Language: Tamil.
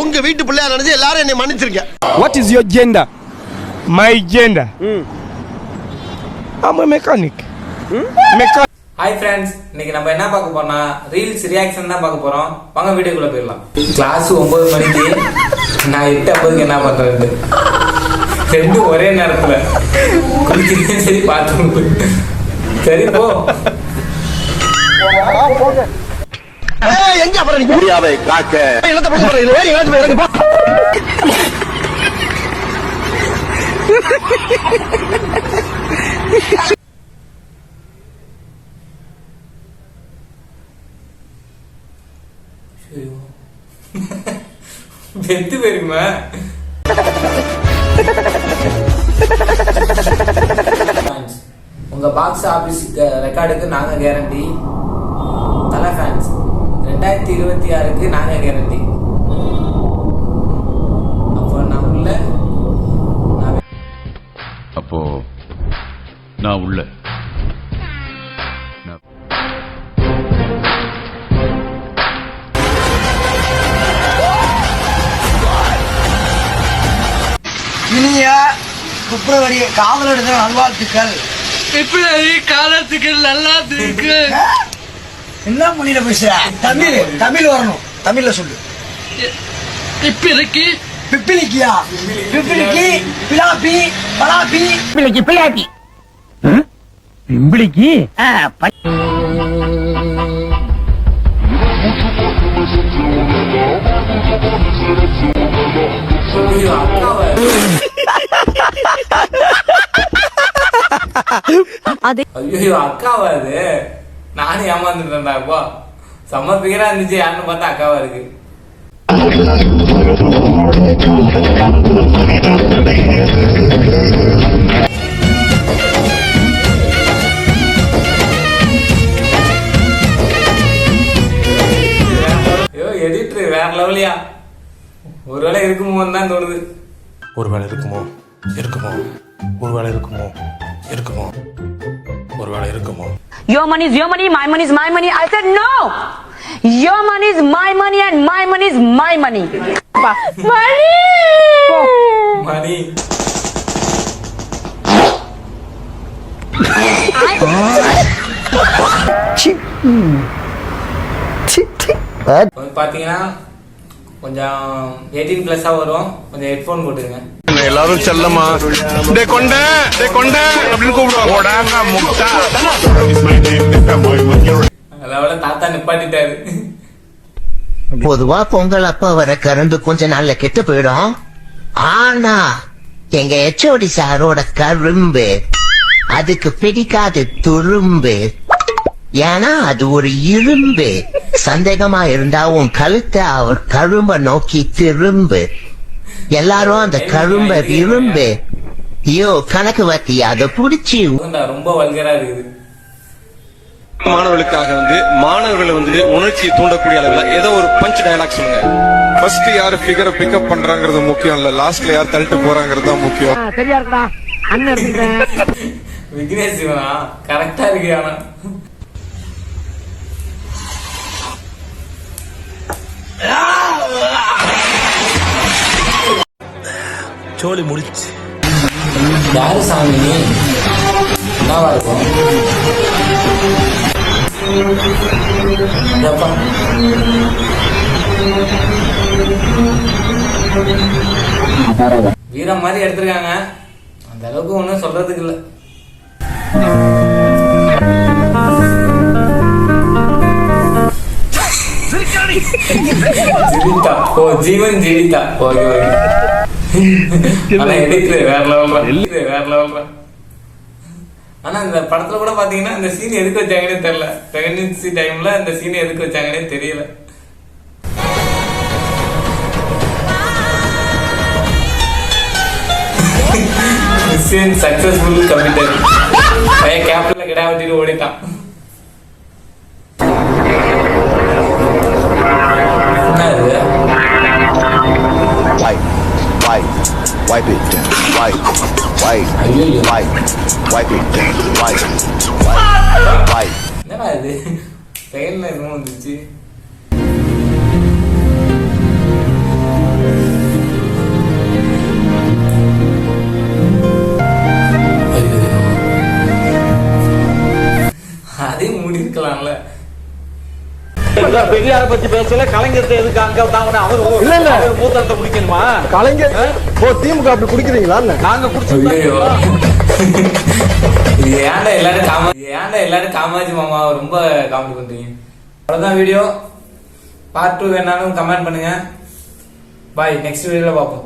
உங்க வீட்டு பிள்ளையா நினைச்சு எல்லாரும் என்னை மன்னிச்சிருங்க. What is your gender? My gender. I'm a mechanic. Mechanic. Hi friends இன்னைக்கு நம்ம என்ன பார்க்க போறோம்னா ரீல்ஸ் ரியாக்ஷன் தான் பார்க்க போறோம். வாங்க வீடியோக்குள்ள போயிடலாம். கிளாஸ் ஒன்பது மணிக்கு நான் எட்டு ஐம்பதுக்கு என்ன பண்றது? ரெண்டும் ஒரே நேரத்துல. குளிக்கிறேன் சரி பார்த்து சரி போ. எங்க அப்புறம் முடியாவை காக்க. என்னத்த பண்ண போறீங்க வேற எங்கேயாச்சும் போய் இறங்கு, போ. ஐயோ. வெத்து போயிருக்குமா உங்க பாக்ஸ் ஆபீஸ் ரெக்கார்டுக்கு நாங்க கேரண்டி தலை ஃபேன்ஸ் ரெண்டாயிரத்தி இருபத்தி ஆறுக்கு நாங்க கேரண்டி அப்போ நான் உள்ள அப்போ நான் உள்ள. இனிய பிப்ரவரி காதலர் தின நல்வாழ்த்துக்கள். பிப்ரவரி காலத்துக்கு நல்லா இருக்கு என்ன மொழியில பேசுற தமிழ் தமிழ் வரணும். தமிழ்ல சொல்லு. இப்போதைக்கு பிப்பிலிக்கியா? பிப்பிலிக்கி பிலாப்பி பலாப்பி பிள்ளைக்கு பிள்ளையாட்டி பிம்பிளிக்கு அக்காவை ஐயோ அக்காவா அது? நானும் ஏமாந்துட்டேன்டா இப்போ செம்ம பிகரா இருந்துச்சு யாருன்னு பார்த்தா அக்காவா இருக்கு. எடிட்டர் வேற லெவலியா ஒருவேளை இருக்குமோன்னு தான் தோணுது. ஒருவேளை இருக்குமோ இருக்குமோ. ஒருவேளை இருக்குமோ இருக்குமோ. ஒருவேளை இருக்குமோ. Your money is your money, my money is my money. I said no. Your money is my money and my money is my money. Money. மணி வந்து பாத்தீங்கன்னா கொஞ்சம் எயிட்டீன் பிளஸ்ஸா வரும் கொஞ்சம் ஹெட்ஃபோன் போட்டுருங்க எல்லாரும் செல்லமா டே கொண்ட டே கொண்ட அப்படின்னு கூப்பிடுவாங்க. முட்டா. அதோட தாத்தா நிப்பாட்டிட்டாரு. பொதுவா பொங்கல் அப்ப வர கரும்பு கொஞ்ச நாள்ல கெட்டு போயிடும். ஆனா எங்க எச்ஓடி சாரோட கரும்பு அதுக்கு பிடிக்காது துரும்பு. ஏன்னா அது ஒரு இரும்பு. சந்தேகமா இருந்தா உன் கழுத்தை அவர் கரும்ப நோக்கி திரும்பு. எல்லாரும் அந்த கரும்ப விரும்பு ஐயோ கணக்கு வத்தி அதை புடிச்சு ரொம்ப வல்கரா இருக்குது. மாணவர்களுக்காக வந்து மாணவர்களை வந்து உணர்ச்சியை தூண்டக்கூடிய அளவில் ஏதோ ஒரு பஞ்ச் டயலாக் சொல்லுங்க. ஃபர்ஸ்ட் யாரு ஃபிகரை பிக்கப் பண்றாங்கிறது முக்கியம் இல்ல லாஸ்ட்ல யார் தள்ளிட்டு போறாங்கிறது தான் முக்கியம். சரியா இருக்கா அண்ணன் விக்னேஷ் சிவனா கரெக்டா இருக்கு ஆனா சோழி முடிச்சு. யாரு சாமி நீ என்னவா இருக்கும். வீரம் மாதிரி எடுத்திருக்காங்க. அந்த அளவுக்கு ஒண்ணும் சொல்றதுக்கு இல்ல. ஜீவிதா. ஓ ஜீவன் ஜீவிதா. Okay okay. ஆனா எடுக்கல வேற லெவல் வேற லெவல் ஆனா இந்த படத்துல கூட பாத்தீங்கன்னா இந்த சீன் எதுக்கு வச்சாங்கன்னே தெரியல. பிரெக்னன்சி டைம்ல இந்த சீன் எதுக்கு வச்சாங்கன்னே தெரியல. சக்சஸ்ஃபுல் கமிட்டட் பையன் கேப்ல கிடா ஓடிட்டான். Wipe, wipe it down. Wipe, wipe, wipe. என்னடா இது செகண்ட்ல எதுவும் வந்துச்சு பெரியார பத்தி பேசல கலைஞர்த்த எதுக்கு அங்க தாங்க அவர் இல்ல, இல்ல. அவர் மூத்தரத்தை குடிக்கணுமா? கலைஞர் ஓ திமுக அப்படி குடிக்கிறீங்களா நாங்க இது ஏன்டா எல்லாரும் காமா ஏன்டா எல்லாரும் காமாஜி மாமா ரொம்ப காமெடி பண்றீங்க? அவ்வளவுதான் வீடியோ பார்ட் டூ வேணாலும் கமெண்ட் பண்ணுங்க. பாய் நெக்ஸ்ட் வீடியோல பார்ப்போம்.